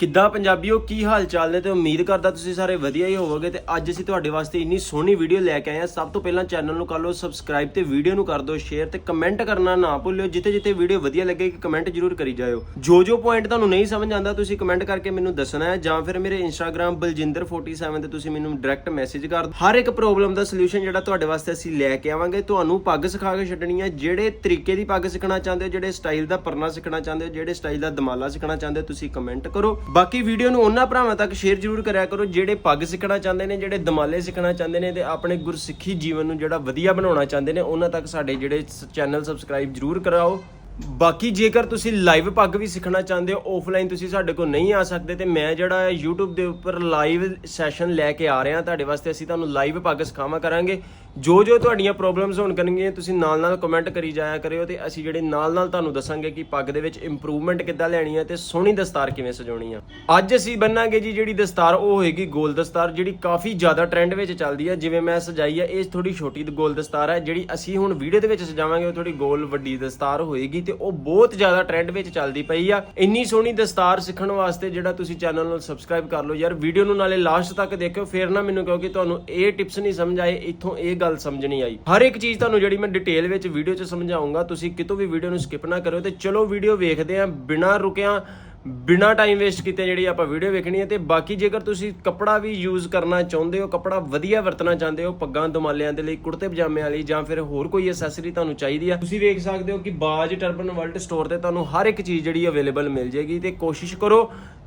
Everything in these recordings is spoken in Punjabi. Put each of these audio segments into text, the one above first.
ਕਿੱਦਾਂ ਪੰਜਾਬੀਓ, ਕੀ ਹਾਲ ਚਾਲ ਨੇ ਤੇ ਉਮੀਦ ਕਰਦਾ ਤੁਸੀਂ ਸਾਰੇ ਵਧੀਆ ਹੀ ਹੋਵੋਗੇ ਤੇ ਅੱਜ ਅਸੀਂ ਤੁਹਾਡੇ ਵਾਸਤੇ ਇੰਨੀ ਸੋਹਣੀ ਵੀਡੀਓ ਲੈ ਕੇ ਆਏ ਹਾਂ। ਸਭ ਤੋਂ ਪਹਿਲਾਂ ਚੈਨਲ ਨੂੰ ਕਰ ਲਓ ਸਬਸਕ੍ਰਾਈਬ ਤੇ ਵੀਡੀਓ ਨੂੰ ਕਰ ਦਿਓ ਸ਼ੇਅਰ ਤੇ ਕਮੈਂਟ ਕਰਨਾ ਨਾ ਭੁੱਲਿਓ। ਜਿੱਥੇ ਜਿੱਥੇ ਵੀਡੀਓ ਵਧੀਆ ਲੱਗੇਗੀ ਕਮੈਂਟ ਜ਼ਰੂਰ ਕਰੀ ਜਾਇਓ। ਜੋ ਜੋ ਪੁਆਇੰਟ ਤੁਹਾਨੂੰ ਨਹੀਂ ਸਮਝ ਆਉਂਦਾ ਤੁਸੀਂ ਕਮੈਂਟ ਕਰਕੇ ਮੈਨੂੰ ਦੱਸਣਾ ਹੈ ਜਾਂ ਫਿਰ ਮੇਰੇ ਇੰਸਟਾਗ੍ਰam ਬਲਜਿੰਦਰ47 ਤੇ ਤੁਸੀਂ ਮੈਨੂੰ ਡਾਇਰੈਕਟ ਮੈਸੇਜ ਕਰ ਦਿਓ। ਹਰ ਇੱਕ ਪ੍ਰੋਬਲਮ ਦਾ ਸੋਲੂਸ਼ਨ ਜਿਹੜਾ ਤੁਹਾਡੇ ਵਾਸਤੇ ਅਸੀਂ ਲੈ ਕੇ ਆਵਾਂਗੇ, ਤੁਹਾਨੂੰ ਪੱਗ ਸਿਖਾ ਕੇ ਛੱਡਣੀ ਹੈ। ਜਿਹੜੇ ਤਰੀਕੇ ਦੀ ਪੱਗ ਸਿੱਖਣਾ ਚਾਹੁੰਦੇ ਹੋ, ਜਿਹੜੇ ਸਟਾਈਲ ਦਾ ਪਰਨਾ ਸਿੱਖਣਾ ਚਾਹੁੰਦੇ ਹੋ, ਜਿਹੜੇ ਸਟਾਈਲ ਦਾ ਦਮਾਲਾ ਸਿੱਖਣਾ ਚਾਹੁੰਦੇ ਹੋ, ਤੁਸੀਂ ਕਮੈਂਟ ਕਰੋ। ਬਾਕੀ ਵੀਡੀਓ ਨੂੰ ਉਹਨਾਂ ਭਰਾਵਾਂ ਤੱਕ ਸ਼ੇਅਰ ਜ਼ਰੂਰ ਕਰਿਆ ਕਰੋ, ਜਿਹੜੇ ਪੱਗ ਸਿੱਖਣਾ ਚਾਹੁੰਦੇ ਨੇ, ਜਿਹੜੇ ਦਮਾਲੇ ਸਿੱਖਣਾ ਚਾਹੁੰਦੇ ਨੇ ਤੇ ਆਪਣੇ ਗੁਰਸਿੱਖੀ ਜੀਵਨ ਨੂੰ ਜਿਹੜਾ ਵਧੀਆ ਬਣਾਉਣਾ ਚਾਹੁੰਦੇ ਨੇ, ਉਹਨਾਂ ਤੱਕ ਸਾਡੇ ਜਿਹੜੇ ਚੈਨਲ ਸਬਸਕ੍ਰਾਈਬ ਜ਼ਰੂਰ ਕਰਾਓ। ਬਾਕੀ ਜੇਕਰ ਤੁਸੀਂ ਲਾਈਵ ਪੱਗ ਵੀ ਸਿੱਖਣਾ ਚਾਹੁੰਦੇ ਹੋ ਆਫਲਾਈਨ ਤੁਸੀਂ ਸਾਡੇ ਕੋਲ ਨਹੀਂ ਆ ਸਕਦੇ ਤੇ ਮੈਂ ਜਿਹੜਾ ਹੈ YouTube ਦੇ ਉੱਪਰ ਲਾਈਵ ਸੈਸ਼ਨ ਲੈ ਕੇ ਆ ਰਿਹਾ, ਤੁਹਾਡੇ ਵਾਸਤੇ ਅਸੀਂ ਤੁਹਾਨੂੰ ਲਾਈਵ ਪੱਗ ਸਿਖਾਵਾਂ ਕਰਾਂਗੇ ਜੋ ਜੋ ਤੁਹਾਡੀਆਂ ਪ੍ਰੋਬਲਮਸ ਹੋਣ ਕਰਨਗੀਆਂ, ਤੁਸੀਂ ਨਾਲ ਨਾਲ ਕਮੈਂਟ ਕਰੀ ਜਾਇਆ ਕਰਿਓ ਤੇ ਅਸੀਂ ਜਿਹੜੇ ਨਾਲ ਨਾਲ ਤੁਹਾਨੂੰ ਦੱਸਾਂਗੇ ਕਿ ਪੱਗ ਦੇ ਵਿੱਚ ਇੰਪਰੂਵਮੈਂਟ ਕਿੱਦਾਂ ਲੈਣੀ ਹੈ ਤੇ ਸੋਹਣੀ ਦਸਤਾਰ ਕਿਵੇਂ ਸਜਾਉਣੀ ਆ। ਅੱਜ ਅਸੀਂ ਬੰਨਾਂਗੇ ਜੀ ਜਿਹੜੀ ਦਸਤਾਰ, ਉਹ ਹੋਏਗੀ ਗੋਲ ਦਸਤਾਰ, ਜਿਹੜੀ ਕਾਫੀ ਜ਼ਿਆਦਾ ਟ੍ਰੈਂਡ ਵਿੱਚ ਚੱਲਦੀ ਹੈ ਜਿਵੇਂ ਮੈਂ ਸਜਾਈ ਹੈ ਇਹ ਥੋੜੀ ਛੋਟੀ ਗੋਲ ਦਸਤਾਰ ਹੈ ਜਿਹੜੀ ਅਸੀਂ ਹੁਣ ਵੀਡੀਓ ਦੇ ਵਿੱਚ ਸਜਾਵਾਂਗੇ, ਉਹ ਥੋੜੀ ਗੋਲ ਵੱਡੀ ਦਸਤਾਰ ਹੋਏਗੀ ਤੇ ਉਹ ਬਹੁਤ ਜ਼ਿਆਦਾ ਟ੍ਰੈਂਡ ਵਿੱਚ ਚੱਲਦੀ ਪਈ ਆ। ਇੰਨੀ ਸੋਹਣੀ ਦਸਤਾਰ ਸਿੱਖਣ ਵਾਸਤੇ ਜਿਹੜਾ ਤੁਸੀਂ ਚੈਨਲ ਨੂੰ ਸਬਸਕ੍ਰਾਈਬ ਕਰ ਲਓ ਯਾਰ ਵੀਡੀਓ ਨੂੰ ਨਾਲੇ ਲਾਸਟ ਤੱਕ ਦੇਖਿਓ, ਫੇਰ ਨਾ ਮੈਨੂੰ ਕਿਉਂਕਿ ਤੁਹਾਨੂੰ ਇਹ ਟਿਪਸ ਨਹੀਂ ਸਮਝ ਆਏ, ਇੱਥੋਂ ਇਹ ਗੱਲ ਸਮਝ ਨਹੀਂ ਆਈ। ਹਰ ਇੱਕ ਚੀਜ਼ ਤੁਹਾਨੂੰ ਜਿਹੜੀ ਮੈਂ ਡਿਟੇਲ ਵਿੱਚ ਵੀਡੀਓ 'ਚ ਸਮਝਾਉਂਗਾ, ਤੁਸੀਂ ਕਿਤੋਂ ਵੀ ਵੀਡੀਓ ਨੂੰ ਸਕਿਪ ਨਾ ਕਰਿਓ ਤੇ ਚਲੋ ਵੀਡੀਓ ਵੇਖਦੇ ਆਂ, ਬਿਨਾਂ ਰੁਕਿਆਂ, ਬਿਨਾ ਟਾਈਮ ਵੇਸਟ ਕੀਤੇ ਜਿਹੜੀ ਆਪਾਂ ਵੀਡੀਓ ਵੇਖਣੀ ਹੈ ਤੇ ਬਾਕੀ ਜੇਕਰ ਤੁਸੀਂ ਕੱਪੜਾ ਵੀ ਯੂਜ਼ ਕਰਨਾ ਚਾਹੁੰਦੇ ਹੋ, ਕੱਪੜਾ ਵਧੀਆ ਵਰਤਣਾ ਚਾਹੁੰਦੇ ਹੋ, ਪੱਗਾਂ ਦਮਾਲਿਆਂ ਦੇ ਲਈ, ਕੁੜਤੇ ਪਜਾਮਿਆਂ ਲਈ ਜਾਂ ਫਿਰ ਹੋਰ ਕੋਈ ਐਸੈਸਰੀ ਤੁਹਾਨੂੰ ਚਾਹੀਦੀ ਆ, ਤੁਸੀਂ ਵੇਖ ਸਕਦੇ ਹੋ ਕਿ ਬਾਜ ਟਰਬਨ ਵਰਲਡ ਸਟੋਰ ਤੇ ਤੁਹਾਨੂੰ ਹਰ ਇੱਕ ਚੀਜ਼ ਜਿਹੜੀ ਅਵੇਲੇਬਲ ਮਿਲ ਜੇਗੀ ਤੇ ਕੋਸ਼ਿਸ਼ ਕਰੋ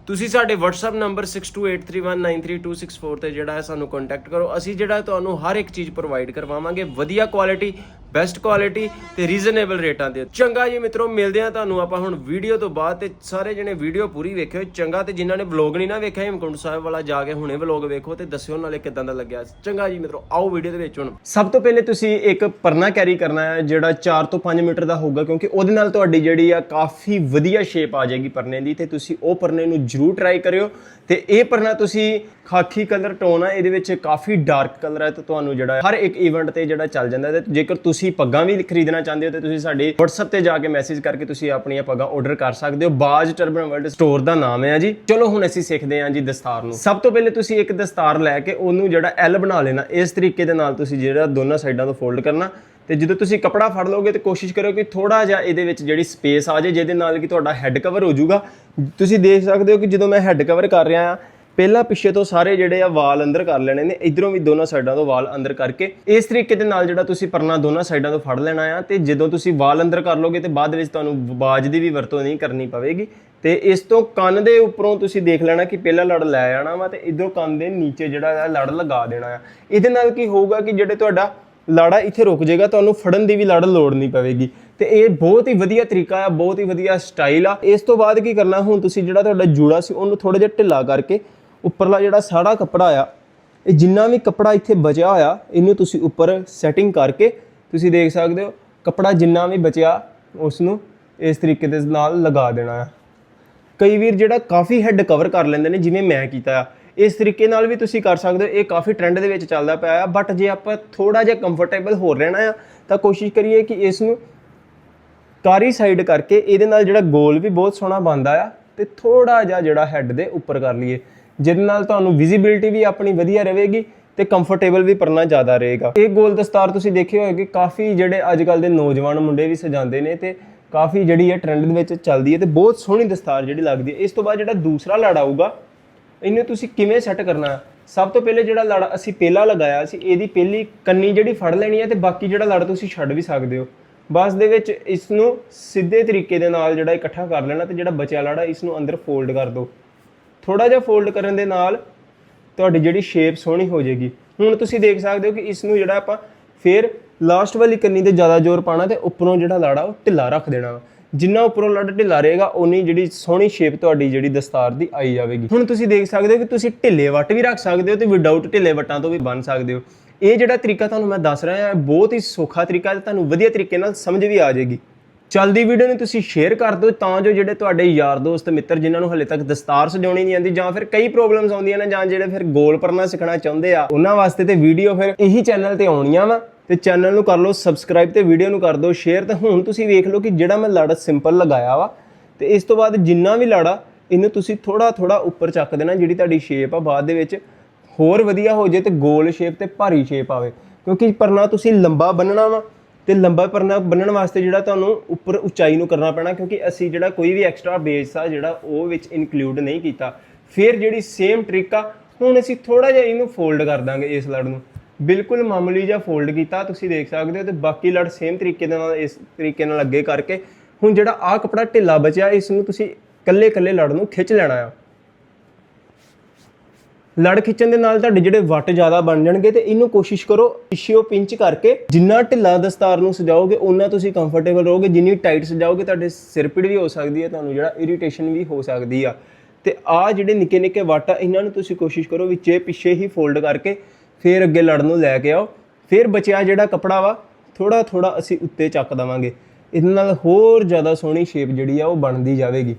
ਤੁਸੀਂ ਸਾਡੇ WhatsApp ਨੰਬਰ 6283193264 ਤੇ ਜਿਹੜਾ ਹੈ ਸਾਨੂੰ ਕੰਟੈਕਟ ਕਰੋ। ਅਸੀਂ ਜਿਹੜਾ ਤੁਹਾਨੂੰ ਹਰ ਇੱਕ ਚੀਜ਼ ਪ੍ਰੋਵਾਈਡ ਕਰਵਾਵਾਂਗੇ। ਵਧੀਆ ਕੁਆਲਿਟੀ ਬੈਸਟ ਕੁਆਲਿਟੀ ਤੇ ਰੀਜ਼ਨੇਬਲ ਰੇਟਾਂ ਤੇ ਚੰਗਾ ਜੀ ਮਿੱਤਰੋ, ਮਿਲਦੇ ਆ ਤੁਹਾਨੂੰ ਆਪਾਂ ਹੁਣ ਵੀਡੀਓ ਤੋਂ ਬਾਅਦ ਤੇ ਸਾਰੇ ਜਣੇ ਵੀਡੀਓ ਪੂਰੀ ਵੇਖਿਓ। ਚੰਗਾ ਤੇ ਜਿਨ੍ਹਾਂ ਨੇ ਵਲੌਗ ਨਹੀਂ ਨਾ ਵੇਖਿਆ, ਹੇਮਕੁੰਟ ਸਾਹਿਬ ਵਾਲਾ ਜਾ ਕੇ ਹੁਣੇ ਵਲੌਗ ਵੇਖੋ ਤੇ ਦੱਸਿਓ ਨਾਲੇ ਕਿਦਾਂ ਦਾ ਲੱਗਿਆ। ਚੰਗਾ ਜੀ ਮਿੱਤਰੋ, ਆਓ ਵੀਡੀਓ ਦੇ ਵਿੱਚ ਹੁਣ। ਸਭ ਤੋਂ ਪਹਿਲੇ ਤੁਸੀਂ ਇੱਕ ਪਰਨਾ ਕੈਰੀ ਕਰਨਾ ਹੈ, ਜਿਹੜਾ 4 ਤੋਂ 5 ਮੀਟਰ ਦਾ ਹੋਊਗਾ, ਕਿਉਂਕਿ ਉਹਦੇ ਨਾਲ ਤੁਹਾਡੀ ਜਿਹੜੀ ਆ ਕਾਫੀ ਵਧੀਆ ਸ਼ੇਪ ਆ ਜਾਏਗੀ ਪਰਨੇ ਦੀ ਤੇ ਤੁਸੀਂ ਉਹ ਪਰਨੇ ਨੂੰ ਜਰੂਰ ਟਰਾਈ ਕਰਿਓ। ਤੇ ਇਹ ਪਰਨਾ ਤੁਸੀਂ ਖਾਕੀ ਕਲਰ ਟੋਨ ਆ, ਇਹਦੇ ਵਿੱਚ ਕਾਫੀ ਡਾਰਕ ਕਲਰ ਹੈ ਤੇ ਤੁਹਾਨੂੰ ਜਿਹੜਾ ਹਰ ਇੱਕ ਇਵੈਂਟ ਤੇ ਜਿਹੜਾ ਚੱਲ ਜਾਂਦਾ ਤੇ ਜੇਕਰ ਤੁਸੀਂ ਤੁਸੀਂ ਪੱਗਾਂ ਵੀ ਖਰੀਦਣਾ ਚਾਹੁੰਦੇ ਹੋ ਤੇ ਤੁਸੀਂ ਸਾਡੇ WhatsApp ਤੇ ਜਾ ਕੇ ਮੈਸੇਜ ਕਰਕੇ ਤੁਸੀਂ ਆਪਣੀਆਂ ਪੱਗਾਂ ਆਰਡਰ ਕਰ ਸਕਦੇ ਹੋ। ਬਾਜ ਟਰਬਨ ਵਰਲਡ ਸਟੋਰ ਦਾ ਨਾਮ ਹੈ ਜੀ। ਚਲੋ ਹੁਣ ਅਸੀਂ ਸਿੱਖਦੇ ਹਾਂ ਜੀ ਦਸਤਾਰ ਨੂੰ। ਸਭ ਤੋਂ ਪਹਿਲੇ ਤੁਸੀਂ ਇੱਕ ਦਸਤਾਰ ਲੈ ਕੇ ਉਹਨੂੰ ਜਿਹੜਾ ਐਲ ਬਣਾ ਲੈਣਾ, ਇਸ ਤਰੀਕੇ ਦੇ ਨਾਲ ਤੁਸੀਂ ਜਿਹੜਾ ਦੋਨਾਂ ਸਾਈਡਾਂ ਤੋਂ ਫੋਲਡ ਕਰਨਾ। ਤੇ ਜਦੋਂ ਤੁਸੀਂ ਕਪੜਾ ਫੜ ਲਓਗੇ ਤੇ ਕੋਸ਼ਿਸ਼ ਕਰੋ ਕਿ ਥੋੜਾ ਜਿਹਾ ਇਹਦੇ ਵਿੱਚ ਜਿਹੜੀ ਸਪੇਸ ਆ ਜਾਏ, ਜਿਹਦੇ ਨਾਲ ਕਿ ਤੁਹਾਡਾ ਹੈੱਡ ਕਵਰ ਹੋ ਜਾਊਗਾ। ਤੁਸੀਂ ਦੇਖ ਸਕਦੇ ਹੋ ਕਿ ਜਦੋਂ ਮੈਂ ਹੈੱਡ ਕਵਰ ਕਰ ਰਿਹਾ ਆ ਪਹਿਲਾਂ ਪਿੱਛੇ ਤੋਂ ਸਾਰੇ ਜਿਹੜੇ ਆ ਵਾਲ ਅੰਦਰ ਕਰ ਲੈਣੇ ਨੇ, ਇਧਰੋਂ ਵੀ ਦੋਨਾਂ ਸਾਈਡਾਂ ਤੋਂ ਵਾਲ ਅੰਦਰ ਕਰਕੇ, ਇਸ ਤਰੀਕੇ ਦੇ ਨਾਲ ਜਿਹੜਾ ਤੁਸੀਂ ਪਰਨਾ ਦੋਨਾਂ ਸਾਈਡਾਂ ਤੋਂ ਫੜ ਲੈਣਾ ਆ, ਤੇ ਜਦੋਂ ਤੁਸੀਂ ਵਾਲ ਅੰਦਰ ਕਰ ਲੋਗੇ ਤੇ ਬਾਅਦ ਵਿੱਚ ਤੁਹਾਨੂੰ ਬਾਜ ਦੀ ਵੀ ਵਰਤੋਂ ਨਹੀਂ ਕਰਨੀ ਪਵੇਗੀ। ਤੇ ਇਸ ਤੋਂ ਕੰਨ ਦੇ ਉੱਪਰੋਂ ਤੁਸੀਂ ਦੇਖ ਲੈਣਾ ਕਿ ਪਹਿਲਾ ਲੜ ਲੈ ਜਾਣਾ ਵਾ ਤੇ ਇਧਰੋਂ ਕੰਨ ਦੇ ਨੀਚੇ ਜਿਹੜਾ ਆ ਲੜ ਲਗਾ ਦੇਣਾ ਆ। ਇਹਦੇ ਨਾਲ ਕੀ ਹੋਊਗਾ ਕਿ ਜਿਹੜੇ ਤੁਹਾਡਾ ਲਾੜਾ ਇੱਥੇ ਰੁਕ ਜਾਏਗਾ, ਤੁਹਾਨੂੰ ਫੜਨ ਦੀ ਵੀ ਲੜ ਲੋੜ ਨਹੀਂ ਪਵੇਗੀ। ਤੇ ਇਹ ਬਹੁਤ ਹੀ ਵਧੀਆ ਤਰੀਕਾ ਆ, ਬਹੁਤ ਹੀ ਵਧੀਆ ਸਟਾਈਲ ਆ। ਇਸ ਤੋਂ ਬਾਅਦ ਕੀ ਕਰਨਾ, ਹੁਣ ਤੁਸੀਂ ਜਿਹੜਾ ਤੁਹਾਡਾ ਜੂੜਾ ਸੀ, ਉਹਨੂੰ ਥੋੜਾ ਜਿਹਾ ਢਿੱਲਾ ਕਰਕੇ ਉੱਪਰਲਾ ਜਿਹੜਾ ਸਾੜਾ ਕੱਪੜਾ ਆ, ਇਹ ਜਿੰਨਾ ਵੀ ਕੱਪੜਾ ਇੱਥੇ ਬਚਿਆ ਹੋਇਆ, ਇਹਨੂੰ ਤੁਸੀਂ ਉੱਪਰ ਸੈਟਿੰਗ ਕਰਕੇ ਤੁਸੀਂ ਦੇਖ ਸਕਦੇ ਹੋ, ਕੱਪੜਾ ਜਿੰਨਾ ਵੀ ਬਚਿਆ ਉਸ ਨੂੰ ਇਸ ਤਰੀਕੇ ਦੇ ਨਾਲ ਲਗਾ ਦੇਣਾ ਆ। ਕਈ ਵੀਰ ਜਿਹੜਾ ਕਾਫੀ ਹੈੱਡ ਕਵਰ ਕਰ ਲੈਂਦੇ ਨੇ, ਜਿਵੇਂ ਮੈਂ ਕੀਤਾ ਆ। ਇਸ ਤਰੀਕੇ ਨਾਲ ਵੀ ਤੁਸੀਂ ਕਰ ਸਕਦੇ ਹੋ, ਇਹ ਕਾਫੀ ਟ੍ਰੈਂਡ ਦੇ ਵਿੱਚ ਚੱਲਦਾ ਪਿਆ ਆ ਬਟ ਜੇ ਆਪਾਂ ਥੋੜਾ ਜਿਹਾ ਕੰਫਰਟੇਬਲ ਹੋ ਰਹਿਣਾ ਆ, ਤਾਂ ਕੋਸ਼ਿਸ਼ ਕਰੀਏ ਕਿ ਇਸ ਨੂੰ ਕਾਰੀ ਸਾਈਡ ਕਰਕੇ ਇਹਦੇ ਨਾਲ ਜਿਹੜਾ ਗੋਲ ਵੀ ਬਹੁਤ ਸੋਹਣਾ ਬਣਦਾ ਆ, ਤੇ ਥੋੜਾ ਜਿਹਾ ਜਿਹੜਾ ਹੈੱਡ ਦੇ ਉੱਪਰ ਕਰ ਲਈਏ। ਜਿਹਦੇ ਨਾਲ ਤੁਹਾਨੂੰ ਵਿਜ਼ਿਬਿਲਟੀ ਵੀ ਆਪਣੀ ਵਧੀਆ ਰਹੇਗੀ ਤੇ ਕੰਫਰਟੇਬਲ ਵੀ ਪਰਨਾ ਜ਼ਿਆਦਾ ਰਹੇਗਾ। ਇਹ ਗੋਲ ਦਸਤਾਰ ਤੁਸੀਂ ਦੇਖਿਓ ਹੋਏਗੀ, ਕਾਫੀ ਜਿਹੜੇ ਅੱਜ ਕੱਲ ਦੇ ਨੌਜਵਾਨ ਮੁੰਡੇ ਵੀ ਸਜਾਉਂਦੇ ਨੇ ਤੇ ਕਾਫੀ ਜਿਹੜੀ ਹੈ ਟ੍ਰੈਂਡ ਦੇ ਵਿੱਚ ਚੱਲਦੀ ਹੈ ਤੇ ਬਹੁਤ ਸੋਹਣੀ ਦਸਤਾਰ ਜਿਹੜੀ ਲੱਗਦੀ ਹੈ। ਇਸ ਤੋਂ ਬਾਅਦ ਜਿਹੜਾ ਦੂਸਰਾ ਲੜ ਆਊਗਾ, ਇਹਨੂੰ ਤੁਸੀਂ ਕਿਵੇਂ ਸੈੱਟ ਕਰਨਾ? ਹੈ ਸਭ ਤੋਂ ਪਹਿਲੇ ਜਿਹੜਾ ਲੜ ਅਸੀਂ ਪਹਿਲਾ ਲਗਾਇਆ ਸੀ, ਇਹਦੀ ਪਹਿਲੀ ਕੰਨੀ ਜਿਹੜੀ ਫੜ ਲੈਣੀ ਹੈ ਤੇ ਬਾਕੀ ਜਿਹੜਾ ਲੜ ਤੁਸੀਂ ਛੱਡ ਵੀ ਸਕਦੇ ਹੋ। ਬਸ ਦੇ ਵਿੱਚ ਇਸ ਨੂੰ ਸਿੱਧੇ ਤਰੀਕੇ ਦੇ ਨਾਲ ਜਿਹੜਾ ਇਕੱਠਾ ਕਰ ਲੈਣਾ ਤੇ ਜਿਹੜਾ ਬਚਿਆ ਲੜਾ ਹੈ ਇਸ ਨੂੰ ਅੰਦਰ ਫੋਲਡ ਕਰ ਦਿਓ। ਥੋੜਾ ਜਿਹਾ ਫੋਲਡ ਕਰਨ ਦੇ ਨਾਲ ਤੁਹਾਡੀ ਜਿਹੜੀ ਸ਼ੇਪ ਸੋਹਣੀ ਹੋ ਜਾਏਗੀ। ਹੁਣ ਤੁਸੀਂ ਦੇਖ ਸਕਦੇ ਹੋ ਕਿ ਇਸ ਨੂੰ ਜਿਹੜਾ ਆਪਾਂ ਫਿਰ ਲਾਸਟ ਵਾਲੀ ਕੰਨੀ ਤੇ ਜ਼ਿਆਦਾ ਜ਼ੋਰ ਪਾਣਾ ਤੇ ਉੱਪਰੋਂ ਜਿਹੜਾ ਲਾੜਾ ਉਹ ਢਿੱਲਾ ਰੱਖ ਦੇਣਾ। ਵਾ। ਜਿੰਨਾ ਉੱਪਰੋਂ ਲਾੜਾ ਢਿੱਲਾ ਰਹੇਗਾ ਉਨੀ ਜਿਹੜੀ ਸੋਹਣੀ ਸ਼ੇਪ ਤੁਹਾਡੀ ਜਿਹੜੀ ਦਸਤਾਰ ਦੀ ਆਈ ਜਾਵੇਗੀ। ਹੁਣ ਤੁਸੀਂ ਦੇਖ ਸਕਦੇ ਹੋ ਕਿ ਤੁਸੀਂ ਢਿੱਲੇ ਵੱਟ ਵੀ ਰੱਖ ਸਕਦੇ ਹੋ ਤੇ ਵਿਦਆਊਟ ਢਿੱਲੇ ਵੱਟਾਂ ਤੋਂ ਵੀ ਬਣ ਸਕਦੇ ਹੋ। ਇਹ ਜਿਹੜਾ ਤਰੀਕਾ ਤੁਹਾਨੂੰ ਮੈਂ ਦੱਸ ਰਿਹਾ ਹਾਂ ਬਹੁਤ ਹੀ ਸੌਖਾ ਤਰੀਕਾ ਹੈ ਤੁਹਾਨੂੰ ਵਧੀਆ ਤਰੀਕੇ ਨਾਲ ਸਮਝ ਵੀ ਆ ਜਾਏਗੀ। ਚੱਲਦੀ ਵੀਡੀਓ ਨੂੰ ਤੁਸੀਂ ਸ਼ੇਅਰ ਕਰ ਦਿਓ ਤਾਂ ਜੋ ਜਿਹੜੇ ਤੁਹਾਡੇ ਯਾਰ ਦੋਸਤ, ਮਿੱਤਰ ਜਿਨ੍ਹਾਂ ਨੂੰ ਹਲੇ ਤੱਕ ਦਸਤਾਰ ਸਜਾਉਣੀ ਨਹੀਂ ਆਉਂਦੀ ਜਾਂ ਫਿਰ ਕਈ ਪ੍ਰੋਬਲਮਸ ਆਉਂਦੀਆਂ ਨੇ ਜਾਂ ਜਿਹੜੇ ਫਿਰ ਗੋਲ ਪਰਨਾ ਸਿੱਖਣਾ ਚਾਹੁੰਦੇ ਆ, ਉਹਨਾਂ ਵਾਸਤੇ ਤੇ ਵੀਡੀਓ ਫਿਰ ਇਹੀ ਚੈਨਲ ਤੇ ਆਉਣੀਆਂ ਵਾ। ਤੇ ਚੈਨਲ ਨੂੰ ਕਰ ਲਓ ਸਬਸਕ੍ਰਾਈਬ ਤੇ ਵੀਡੀਓ ਨੂੰ ਕਰ ਦਿਓ ਸ਼ੇਅਰ ਤੇ ਹੁਣ ਤੁਸੀਂ ਵੇਖ ਲਓ ਕਿ ਜਿਹੜਾ ਮੈਂ ਲੜ ਸਿੰਪਲ ਲਗਾਇਆ ਵਾ, ਤੇ ਇਸ ਤੋਂ ਬਾਅਦ ਜਿੰਨਾ ਵੀ ਲੜਾ ਇਹਨੂੰ ਤੁਸੀਂ ਥੋੜਾ ਥੋੜਾ ਉੱਪਰ ਚੱਕ ਦੇਣਾ ਜਿਹੜੀ ਤੁਹਾਡੀ ਸ਼ੇਪ ਆ ਬਾਅਦ ਦੇ ਵਿੱਚ। ਹੋਰ ਵਧੀਆ ਹੋ ਜੇ ਤੇ ਗੋਲ ਸ਼ੇਪ ਤੇ ਭਾਰੀ ਸ਼ੇਪ ਆਵੇ, ਕਿਉਂਕਿ ਪਰਨਾ ਤੁਸੀਂ ਲੰਬਾ ਬੰਨਣਾ ਵਾ। ਤੇ ਲੰਬਾ ਪਰਨਾ ਬੰਨਣ ਵਾਸਤੇ ਜਿਹੜਾ ਤੁਹਾਨੂੰ ਉੱਪਰ ਉਚਾਈ ਨੂੰ ਕਰਨਾ ਪੈਣਾ, ਕਿਉਂਕਿ ਅਸੀਂ ਜਿਹੜਾ ਕੋਈ ਵੀ ਐਕਸਟਰਾ ਬੇਸ ਆ ਜਿਹੜਾ ਉਹ ਵਿੱਚ ਇਨਕਲੂਡ ਨਹੀਂ ਕੀਤਾ। ਫਿਰ ਜਿਹੜੀ ਸੇਮ ਟ੍ਰਿਕ ਆ, ਹੁਣ ਅਸੀਂ ਥੋੜਾ ਜਿਹਾ ਇਹਨੂੰ ਫੋਲਡ ਕਰ ਦਾਂਗੇ ਇਸ ਲੜ ਨੂੰ। ਬਿਲਕੁਲ ਮਾਮੂਲੀ ਜਿਹਾ ਫੋਲਡ ਕੀਤਾ, ਤੁਸੀਂ ਦੇਖ ਸਕਦੇ ਹੋ, ਤੇ ਬਾਕੀ ਲੜ ਸੇਮ ਤਰੀਕੇ ਦੇ ਨਾਲ, ਇਸ ਤਰੀਕੇ ਨਾਲ ਅੱਗੇ ਕਰਕੇ। ਹੁਣ ਜਿਹੜਾ ਆਹ ਕਪੜਾ ਢਿੱਲਾ ਬਚਿਆ, ਇਸ ਨੂੰ ਤੁਸੀਂ ਕੱਲੇ ਕੱਲੇ ਲੜ ਨੂੰ ਖਿੱਚ ਲੈਣਾ ਆ। ਲੜ ਖਿੱਚਣ ਦੇ ਨਾਲ ਤੁਹਾਡੇ ਜਿਹੜੇ ਵੱਟ ਜ਼ਿਆਦਾ ਬਣ ਜਾਣਗੇ ਤੇ ਇਹਨੂੰ ਕੋਸ਼ਿਸ਼ ਕਰੋ ਪਿਛਿਓ ਪਿੰਚ ਕਰਕੇ ਜਿੰਨਾ ਢਿੱਲਾ ਦਸਤਾਰ ਨੂੰ ਸਜਾਓਗੇ ਉਨਾ ਤੁਸੀਂ ਕੰਫਰਟੇਬਲ ਰਹੋਗੇ, ਜਿੰਨੀ ਟਾਈਟ ਸਜਾਓਗੇ ਤੁਹਾਡੇ ਸਿਰ ਪੀੜ ਵੀ ਹੋ ਸਕਦੀ ਹੈ, ਤੁਹਾਨੂੰ ਜਿਹੜਾ ਇਰੀਟੇਸ਼ਨ ਵੀ ਹੋ ਸਕਦੀ ਆ। ਤੇ ਆ ਜਿਹੜੇ ਨਿੱਕੇ ਨਿੱਕੇ ਵੱਟ ਆ, ਇਹਨਾਂ ਨੂੰ ਤੁਸੀਂ ਕੋਸ਼ਿਸ਼ ਕਰੋ ਵਿੱਚੇ ਪਿੱਛੇ ਹੀ ਫੋਲਡ ਕਰਕੇ ਫਿਰ ਅੱਗੇ ਲੜ ਨੂੰ ਲੈ ਕੇ ਆਓ। ਫਿਰ ਬਚਿਆ ਜਿਹੜਾ ਕਪੜਾ ਵਾ ਥੋੜਾ ਥੋੜਾ ਅਸੀਂ ਉੱਤੇ ਚੱਕ ਦਵਾਂਗੇ। ਇਹਦੇ ਨਾਲ ਹੋਰ ਜ਼ਿਆਦਾ ਸੋਹਣੀ ਸ਼ੇਪ ਜਿਹੜੀ ਆ, ਉਹ ਬਣਦੀ ਜਾਵੇਗੀ।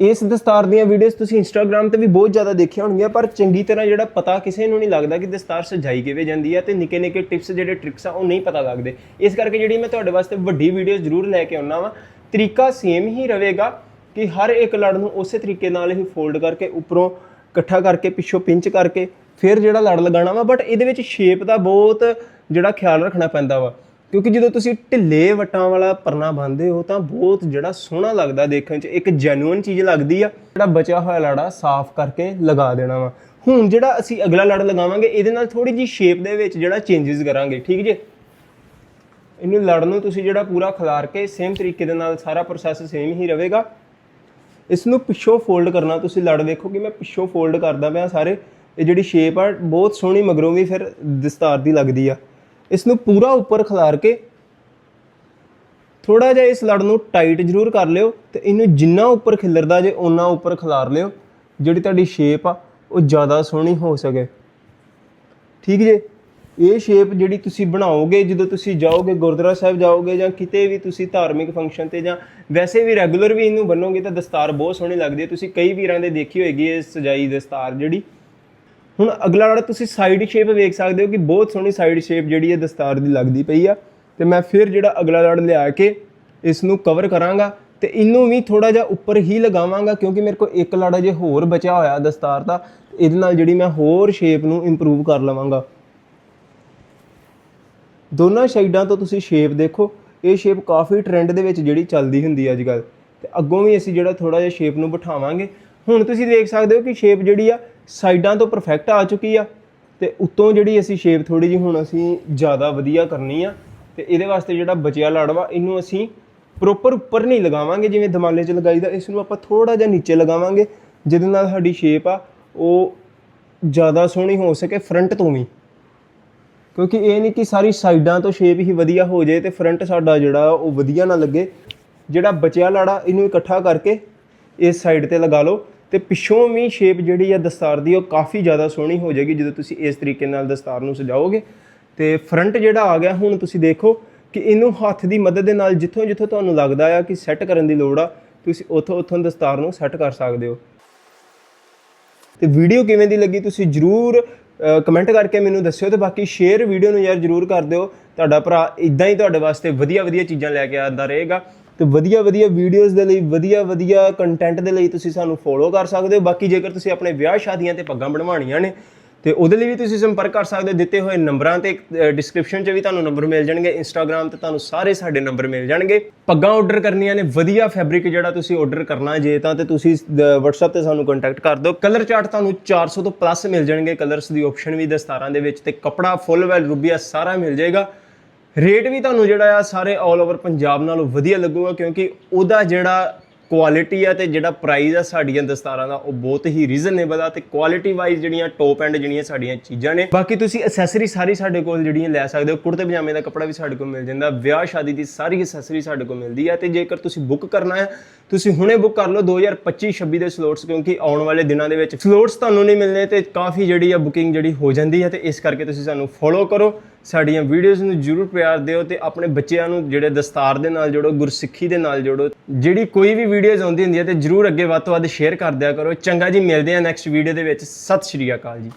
ਇਸ ਦਸਤਾਰ ਦੀਆਂ ਵੀਡੀਓਜ਼ ਤੁਸੀਂ ਇੰਸਟਾਗ੍ਰam ਤੇ ਵੀ ਬਹੁਤ ਜ਼ਿਆਦਾ ਦੇਖੀਆਂ ਹੋਣਗੀਆਂ, ਪਰ ਚੰਗੀ ਤਰ੍ਹਾਂ ਜਿਹੜਾ ਪਤਾ ਕਿਸੇ ਨੂੰ ਨਹੀਂ ਲੱਗਦਾ ਕਿ ਦਸਤਾਰ ਸਜਾਈ ਕਿਵੇਂ ਜਾਂਦੀ ਹੈ ਤੇ ਨਿੱਕੇ ਨਿੱਕੇ ਟਿਪਸ ਜਿਹੜੇ ਟ੍ਰਿਕਸ ਆ, ਉਹ ਨਹੀਂ ਪਤਾ ਲੱਗਦੇ। ਇਸ ਕਰਕੇ ਜਿਹੜੀ ਮੈਂ ਤੁਹਾਡੇ ਵਾਸਤੇ ਵੱਡੀ ਵੀਡੀਓ ਜ਼ਰੂਰ ਲੈ ਕੇ ਆਉਣਾ ਵਾ। ਤਰੀਕਾ ਸੇਮ ਹੀ ਰਹੇਗਾ ਕਿ ਹਰ ਇੱਕ ਲੜ ਨੂੰ ਉਸੇ ਤਰੀਕੇ ਨਾਲ ਹੀ ਫੋਲਡ ਕਰਕੇ ਉੱਪਰੋਂ ਇਕੱਠਾ ਕਰਕੇ, ਪਿੱਛੋਂ ਪਿੰਚ ਕਰਕੇ, ਫਿਰ ਜਿਹੜਾ ਲੜ ਲਗਾਉਣਾ ਵਾ ਬਟ ਇਹਦੇ ਵਿੱਚ ਸ਼ੇਪ ਦਾ ਬਹੁਤ ਜਿਹੜਾ ਖਿਆਲ ਰੱਖਣਾ ਪੈਂਦਾ ਵਾ। ਕਿਉਂਕਿ ਜਦੋਂ ਤੁਸੀਂ ਢਿੱਲੇ ਵਟਾਂ ਵਾਲਾ ਪਰਨਾ ਬੰਨਦੇ ਹੋ ਤਾਂ ਬਹੁਤ ਜਿਹੜਾ ਸੋਹਣਾ ਲੱਗਦਾ ਦੇਖਣ 'ਚ, ਇੱਕ ਜੈਨੂਇਨ ਚੀਜ਼ ਲੱਗਦੀ ਆ। ਜਿਹੜਾ ਬਚਿਆ ਹੋਇਆ ਲੜਾ ਸਾਫ਼ ਕਰਕੇ ਲਗਾ ਦੇਣਾ ਵਾ। ਹੁਣ ਜਿਹੜਾ ਅਸੀਂ ਅਗਲਾ ਲੜ ਲਗਾਵਾਂਗੇ, ਇਹਦੇ ਨਾਲ ਥੋੜੀ ਜੀ ਸ਼ੇਪ ਦੇ ਵਿੱਚ ਜਿਹੜਾ ਚੇਂਜਸ ਕਰਾਂਗੇ, ਠੀਕ ਜੇ? ਇਹਨੂੰ ਲੜ ਨੂੰ ਤੁਸੀਂ ਜਿਹੜਾ ਪੂਰਾ ਖਿਲਾਰ ਕੇ ਸੇਮ ਤਰੀਕੇ ਦੇ ਨਾਲ ਸਾਰਾ ਪ੍ਰੋਸੈਸ ਸੇਮ ਹੀ ਰਹੇਗਾ। ਇਸ ਨੂੰ ਪਿੱਛੋਂ ਫੋਲਡ ਕਰਨਾ, ਤੁਸੀਂ ਲੜ ਦੇਖੋ ਕਿ ਮੈਂ ਪਿੱਛੋਂ ਫੋਲਡ ਕਰਦਾ ਪਿਆ ਸਾਰੇ। ਇਹ ਜਿਹੜੀ ਸ਼ੇਪ ਆ, ਬਹੁਤ ਸੋਹਣੀ ਮਗਰੋਂ ਵੀ ਫਿਰ ਦਸਤਾਰ ਦੀ ਲੱਗਦੀ ਆ। ਇਸ ਨੂੰ ਪੂਰਾ ਉੱਪਰ ਖਿਲਾਰ ਕੇ ਥੋੜਾ ਜਿਹਾ ਇਸ ਲੜ ਨੂੰ ਟਾਈਟ ਜ਼ਰੂਰ ਕਰ ਲਿਓ ਤੇ ਇਹਨੂੰ ਜਿੰਨਾ ਉੱਪਰ ਖਿਲਰਦਾ ਜੇ ਓਨਾ ਉੱਪਰ ਖਿਲਾਰ ਲਿਓ, ਜਿਹੜੀ ਤੁਹਾਡੀ ਸ਼ੇਪ ਆ, ਉਹ ਜ਼ਿਆਦਾ ਸੋਹਣੀ ਹੋ ਸਕੇ। ਠੀਕ ਜੇ? ਇਹ ਸ਼ੇਪ ਜਿਹੜੀ ਤੁਸੀਂ ਬਣਾਓਗੇ, ਜਦੋਂ ਤੁਸੀਂ ਜਾਓਗੇ ਗੁਰਦੁਆਰਾ ਸਾਹਿਬ ਜਾਓਗੇ ਜਾਂ ਕਿਤੇ ਵੀ ਤੁਸੀਂ ਧਾਰਮਿਕ ਫੰਕਸ਼ਨ ਤੇ ਜਾਂ ਵੈਸੇ ਵੀ ਰੈਗੂਲਰ ਵੀ ਇਹਨੂੰ ਬੰਨੋਗੇ ਤਾਂ ਦਸਤਾਰ ਬਹੁਤ ਸੋਹਣੀ ਲੱਗਦੀ ਹੈ। ਤੁਸੀਂ ਕਈ ਵੀਰਾਂ ਦੇ ਦੇਖੀ ਹੋਏਗੀ ਇਹ ਸਜਾਈ ਦਸਤਾਰ ਜਿਹੜੀ। ਹੁਣ ਅਗਲਾ ਲੜਾ ਤੁਸੀਂ ਸਾਈਡ ਸ਼ੇਪ ਵੇਖ ਸਕਦੇ ਹੋ ਕਿ ਬਹੁਤ ਸੋਹਣੀ ਸਾਈਡ ਸ਼ੇਪ ਜਿਹੜੀ ਹੈ ਦਸਤਾਰ ਦੀ ਲੱਗਦੀ ਪਈ ਆ। ਤੇ ਮੈਂ ਫਿਰ ਜਿਹੜਾ ਅਗਲਾ ਲੜ ਲਿਆ ਕੇ ਇਸ ਨੂੰ ਕਵਰ ਕਰਾਂਗਾ ਤੇ ਇਹਨੂੰ ਵੀ ਥੋੜਾ ਜਿਹਾ ਉੱਪਰ ਹੀ ਲਗਾਵਾਂਗਾ ਕਿਉਂਕਿ ਮੇਰੇ ਕੋਲ ਇੱਕ ਲੜਾ ਜੇ ਹੋਰ ਬਚਿਆ ਹੋਇਆ ਦਸਤਾਰ ਦਾ, ਇਹਦੇ ਨਾਲ ਜਿਹੜੀ ਮੈਂ ਹੋਰ ਸ਼ੇਪ ਨੂੰ ਇੰਪਰੂਵ ਕਰ ਲਵਾਂਗਾ। ਦੋਨਾਂ ਸਾਈਡਾਂ ਤੋਂ ਤੁਸੀਂ ਸ਼ੇਪ ਦੇਖੋ, ਇਹ ਸ਼ੇਪ ਕਾਫੀ ਟ੍ਰੈਂਡ ਦੇ ਵਿੱਚ ਜਿਹੜੀ ਚੱਲਦੀ ਹੁੰਦੀ ਹੈ ਅੱਜ ਕੱਲ ਤੇ ਅੱਗੋਂ ਵੀ ਅਸੀਂ ਜਿਹੜਾ ਥੋੜਾ ਜਿਹਾ ਸ਼ੇਪ ਨੂੰ ਬਿਠਾਵਾਂਗੇ। ਹੁਣ ਤੁਸੀਂ ਦੇਖ ਸਕਦੇ ਹੋ ਕਿ ਸ਼ੇਪ ਜਿਹੜੀ ਆ ਸਾਈਡਾਂ ਤੋਂ ਪਰਫੈਕਟ ਆ ਚੁੱਕੀ ਆ ਤੇ ਉੱਤੋਂ ਜਿਹੜੀ ਅਸੀਂ ਸ਼ੇਪ ਥੋੜੀ ਜਿਹੀ ਹੁਣ ਅਸੀਂ ਜ਼ਿਆਦਾ ਵਧੀਆ ਕਰਨੀ ਆ ਤੇ ਇਹਦੇ ਵਾਸਤੇ ਜਿਹੜਾ ਬਚਿਆ ਲੜਵਾ, ਇਹਨੂੰ ਅਸੀਂ ਪ੍ਰੋਪਰ ਉੱਪਰ ਨਹੀਂ ਲਗਾਵਾਂਗੇ, ਜਿਵੇਂ ਦਮਾਲੇ 'ਚ ਲਗਾਈਦਾ ਇਸ ਨੂੰ ਆਪਾਂ ਥੋੜਾ ਜਿਹਾ ਨੀਚੇ ਲਗਾਵਾਂਗੇ, ਜਿਹਦੇ ਨਾਲ ਸਾਡੀ ਸ਼ੇਪ ਆ ਉਹ ਜ਼ਿਆਦਾ ਸੋਹਣੀ ਹੋ ਸਕੇ ਫਰੰਟ ਤੋਂ ਵੀ। ਕਿਉਂਕਿ ਇਹ ਨਹੀਂ ਕਿ ਸਾਰੀ ਸਾਈਡਾਂ ਤੋਂ ਸ਼ੇਪ ਹੀ ਵਧੀਆ ਹੋ ਜਾਏ ਤੇ ਫਰੰਟ ਸਾਡਾ ਜਿਹੜਾ ਉਹ ਵਧੀਆ ਨਾ ਲੱਗੇ। ਜਿਹੜਾ ਬਚਿਆ ਲਾੜਾ, ਇਹਨੂੰ ਇਕੱਠਾ ਕਰਕੇ ਇਸ ਸਾਈਡ ਤੇ ਲਗਾ ਲਓ। ਤੇ ਪਿੱਛੋਂ ਵੀ ਸ਼ੇਪ ਜਿਹੜੀ ਆ ਦਸਤਾਰ ਦੀ, ਉਹ ਕਾਫੀ ਜ਼ਿਆਦਾ ਸੋਹਣੀ ਹੋ ਜਾਏਗੀ ਜਦੋਂ ਤੁਸੀਂ ਇਸ ਤਰੀਕੇ ਨਾਲ ਦਸਤਾਰ ਨੂੰ ਸਜਾਓਗੇ। ਤੇ ਫਰੰਟ ਜਿਹੜਾ ਆ ਗਿਆ, ਹੁਣ ਤੁਸੀਂ ਦੇਖੋ ਕਿ ਇਹਨੂੰ ਹੱਥ ਦੀ ਮਦਦ ਦੇ ਨਾਲ ਜਿੱਥੋਂ ਜਿੱਥੋਂ ਤੁਹਾਨੂੰ ਲੱਗਦਾ ਆ ਕਿ ਸੈੱਟ ਕਰਨ ਦੀ ਲੋੜ ਆ, ਤੁਸੀਂ ਉੱਥੋਂ ਉੱਥੋਂ ਦਸਤਾਰ ਨੂੰ ਸੈੱਟ ਕਰ ਸਕਦੇ ਹੋ। ਤੇ ਵੀਡੀਓ ਕਿਵੇਂ ਦੀ ਲੱਗੀ ਤੁਸੀਂ ਜਰੂਰ ਕਮੈਂਟ ਕਰਕੇ ਮੈਨੂੰ ਦੱਸਿਓ ਤੇ ਬਾਕੀ ਸ਼ੇਅਰ ਵੀਡੀਓ ਨੂੰ ਯਾਰ ਜਰੂਰ ਕਰ ਦਿਓ। ਤੁਹਾਡਾ ਭਰਾ ਇਦਾਂ ਹੀ ਤੁਹਾਡੇ ਵਾਸਤੇ ਵਧੀਆ ਵਧੀਆ ਚੀਜ਼ਾਂ ਲੈ ਕੇ ਆਉਂਦਾ ਰਹੇਗਾ। ਤੇ ਵਧੀਆ ਵਧੀਆ ਵੀਡੀਓਜ਼ ਦੇ ਲਈ, ਵਧੀਆ ਵਧੀਆ ਕੰਟੈਂਟ ਦੇ ਲਈ ਤੁਸੀਂ ਸਾਨੂੰ ਫੋਲੋ ਕਰ ਸਕਦੇ ਹੋ। ਬਾਕੀ ਜੇਕਰ ਤੁਸੀਂ ਆਪਣੇ ਵਿਆਹ ਸ਼ਾਦੀਆਂ ਤੇ ਪੱਗਾਂ ਬਣਵਾਉਣੀਆਂ ਨੇ, ਤੇ ਉਹਦੇ ਲਈ ਵੀ ਤੁਸੀਂ ਸੰਪਰਕ ਕਰ ਸਕਦੇ ਹੋ। ਦਿੱਤੇ ਹੋਏ ਨੰਬਰਾਂ ਤੇ ਡਿਸਕ੍ਰਿਪਸ਼ਨ 'ਚ ਵੀ ਤੁਹਾਨੂੰ ਨੰਬਰ ਮਿਲ ਜਾਣਗੇ। ਇੰਸਟਾਗ੍ਰam ਤੇ ਤੁਹਾਨੂੰ ਸਾਰੇ ਸਾਡੇ ਨੰਬਰ ਮਿਲ ਜਾਣਗੇ। ਪੱਗਾਂ ਆਰਡਰ ਕਰਨੀਆਂ ਨੇ, ਵਧੀਆ ਫੈਬਰਿਕ ਜਿਹੜਾ ਤੁਸੀਂ ਆਰਡਰ ਕਰਨਾ ਜੇ ਤਾਂ, ਤੇ ਤੁਸੀਂ ਦ- WhatsApp ਤੇ ਸਾਨੂੰ ਕੰਟੈਕਟ ਕਰ ਦਿਓ। ਕਲਰ ਚਾਰਟ ਤੁਹਾਨੂੰ 400 ਤੋਂ ਪਲੱਸ ਮਿਲ ਜਾਣਗੇ। ਕਲਰਸ ਦੀ ਆਪਸ਼ਨ ਵੀ ਦਸਤਾਰਾਂ ਦੇ ਵਿੱਚ ਤੇ ਕਪੜਾ ਫੁੱਲ ਵੈਲ ਰੂਬੀਆ ਸਾਰਾ ਮਿਲ ਜਾਏਗਾ। ਰੇਟ ਵੀ ਤੁਹਾਨੂੰ ਜਿਹੜਾ ਆ ਸਾਰੇ 올 ਓਵਰ ਪੰਜਾਬ ਨਾਲੋਂ ਵਧੀਆ ਲੱਗੂਗਾ ਕਿਉਂਕਿ ਉਹਦਾ ਜਿਹੜਾ ਕੁਆਲਿਟੀ ਆ ਤੇ ਜਿਹੜਾ ਪ੍ਰਾਈਸ ਆ ਸਾਡੀਆਂ ਦਸਤਾਰਾਂ ਦਾ, ਉਹ ਬਹੁਤ ਹੀ ਰੀਜ਼ਨੇਬਲ ਆ ਤੇ ਕੁਆਲਿਟੀ ਵਾਈਜ਼ ਜਿਹੜੀਆਂ ਟੌਪ ਐਂਡ ਜਿਹੜੀਆਂ ਸਾਡੀਆਂ ਚੀਜ਼ਾਂ ਨੇ। ਬਾਕੀ ਤੁਸੀਂ ਐਕਸੈਸਰੀ ਸਾਰੀ ਸਾਡੇ ਕੋਲ ਜਿਹੜੀਆਂ ਲੈ ਸਕਦੇ ਹੋ, ਕੁੜਤੇ ਪਜਾਮੇ ਦਾ ਕੱਪੜਾ ਵੀ ਸਾਡੇ ਕੋਲ ਮਿਲ ਜਾਂਦਾ, ਵਿਆਹ ਸ਼ਾਦੀ ਦੀ ਸਾਰੀ ਐਕਸੈਸਰੀ ਸਾਡੇ ਕੋਲ ਮਿਲਦੀ ਆ ਤੇ ਜੇਕਰ ਤੁਸੀਂ ਬੁੱਕ ਕਰਨਾ ਹੈ ਤੁਸੀਂ ਹੁਣੇ ਬੁੱਕ ਕਰ ਲਓ 2025 26 ਦੇ ਸਲੋਟਸ ਕਿਉਂਕਿ ਆਉਣ ਵਾਲੇ ਦਿਨਾਂ ਦੇ ਵਿੱਚ ਸਲੋਟਸ ਤੁਹਾਨੂੰ ਨਹੀਂ ਮਿਲਣੇ ਤੇ ਕਾਫੀ ਜਿਹੜੀ ਆ ਬੁਕਿੰਗ ਜਿਹੜੀ ਹੋ ਜਾਂਦੀ ਹੈ ਤੇ ਇਸ ਕਰਕੇ ਤੁਸੀਂ ਸਾਨੂੰ ਫੋਲੋ ਕਰੋ। ਸਾਡੀਆਂ ਵੀਡੀਓਜ਼ ਨੂੰ ਜਰੂਰ ਪਿਆਰ ਦਿਓ ਤੇ ਆਪਣੇ ਬੱਚਿਆਂ ਨੂੰ ਜਿਹੜੇ ਦਸਤਾਰ ਦੇ ਨਾਲ ਜੋੜੋ, ਗੁਰਸਿੱਖੀ ਦੇ ਨਾਲ ਜੋੜੋ। ਜਿਹੜੀ ਕੋਈ ਵੀ ਵੀਡੀਓਜ਼ ਆਉਂਦੀ ਹੁੰਦੀ ਹੈ ਤੇ ਜਰੂਰ ਅੱਗੇ ਵੱਧ ਤੋਂ ਵੱਧ ਸ਼ੇਅਰ ਕਰ ਦਿਆ ਕਰੋ। ਚੰਗਾ ਜੀ, ਮਿਲਦੇ ਆ ਨੈਕਸਟ ਵੀਡੀਓ ਦੇ ਵਿੱਚ। ਸਤਿ ਸ਼੍ਰੀ ਅਕਾਲ ਜੀ।